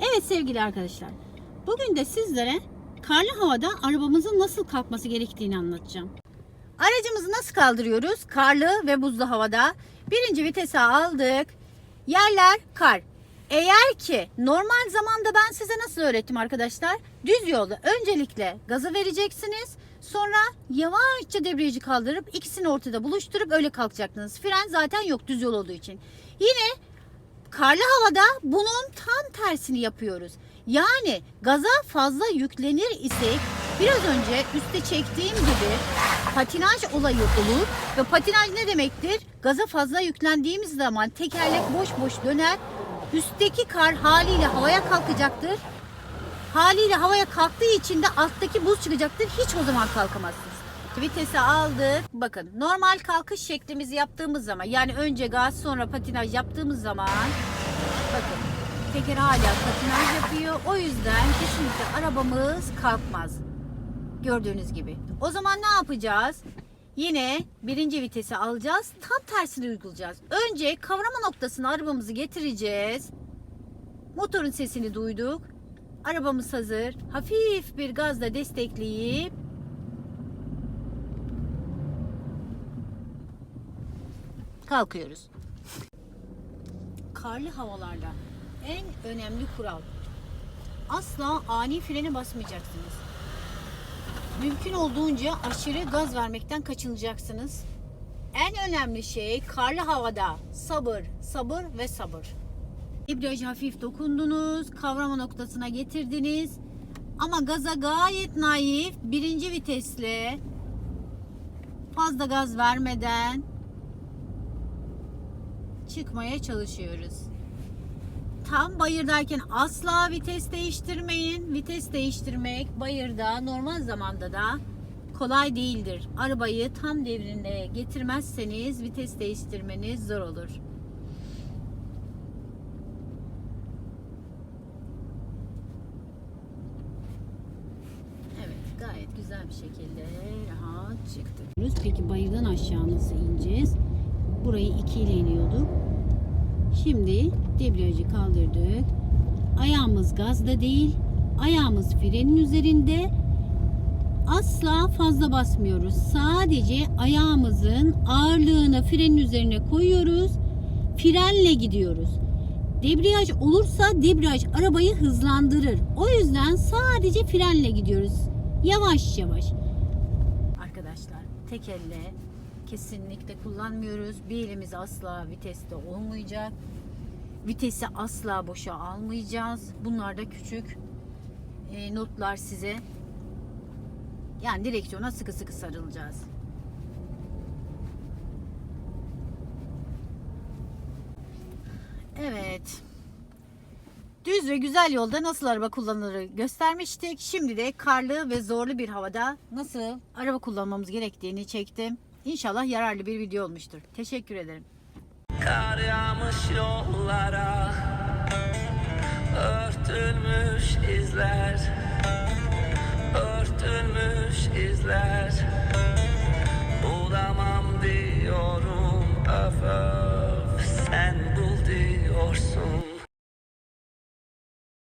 Evet sevgili arkadaşlar. Bugün de sizlere karlı havada arabamızın nasıl kalkması gerektiğini anlatacağım. Aracımızı nasıl kaldırıyoruz? Karlı ve buzlu havada. Birinci vitese aldık. Yerler kar. Eğer ki normal zamanda ben size nasıl öğrettim arkadaşlar? Düz yolda öncelikle gazı vereceksiniz. Sonra yavaşça debriyajı kaldırıp ikisini ortada buluşturup öyle kalkacaksınız. Fren zaten yok düz yol olduğu için. Yine karlı havada bunun tam tersini yapıyoruz. Yani gaza fazla yüklenir isek biraz önce üste çektiğim gibi patinaj olayı olur ve patinaj ne demektir? Gaza fazla yüklendiğimiz zaman tekerlek boş boş döner. Üstteki kar haliyle havaya kalkacaktır. Haliyle havaya kalktığı için de alttaki buz çıkacaktır. Hiç o zaman kalkamazsınız. Vitesi aldık. Bakın normal kalkış şeklimizi yaptığımız zaman yani önce gaz sonra patinaj yaptığımız zaman bakın teker hala patinaj yapıyor. O yüzden kesinlikle arabamız kalkmaz. Gördüğünüz gibi. O zaman ne yapacağız? Yine birinci vitesi alacağız. Tam tersini uygulayacağız. Önce kavrama noktasına arabamızı getireceğiz. Motorun sesini duyduk. Arabamız hazır. Hafif bir gazla destekleyip kalkıyoruz. Karlı havalarda en önemli kural asla ani frene basmayacaksınız. Mümkün olduğunca aşırı gaz vermekten kaçınacaksınız. En önemli şey karlı havada sabır, sabır ve sabır. Debriyajı hafif dokundunuz, kavrama noktasına getirdiniz. Ama gaza gayet naif birinci vitesle fazla gaz vermeden çıkmaya çalışıyoruz. Tam bayırdayken asla vites değiştirmeyin. Vites değiştirmek bayırda normal zamanda da kolay değildir. Arabayı tam devrinde getirmezseniz vites değiştirmeniz zor olur. Evet, gayet güzel bir şekilde rahat çıktık. Peki bayırdan aşağı nasıl ineceğiz? Burayı 2 ile iniyorduk. Şimdi debriyajı kaldırdık. Ayağımız gazda değil, ayağımız frenin üzerinde. Asla fazla basmıyoruz. Sadece ayağımızın ağırlığını frenin üzerine koyuyoruz. Frenle gidiyoruz. Debriyaj olursa debriyaj arabayı hızlandırır. O yüzden sadece frenle gidiyoruz. Yavaş yavaş. Arkadaşlar tek elle kesinlikle kullanmıyoruz. Bir elimiz asla viteste olmayacak. Vitesi asla boşa almayacağız. Bunlar da küçük e, notlar size. Yani direksiyona sıkı sıkı sarılacağız. Evet. Düz ve güzel yolda nasıl araba kullanılır göstermiştik. Şimdi de karlı ve zorlu bir havada nasıl araba kullanmamız gerektiğini çektim. İnşallah yararlı bir video olmuştur. Teşekkür ederim. Kar yağmış yollara Örtülmüş izler Örtülmüş izler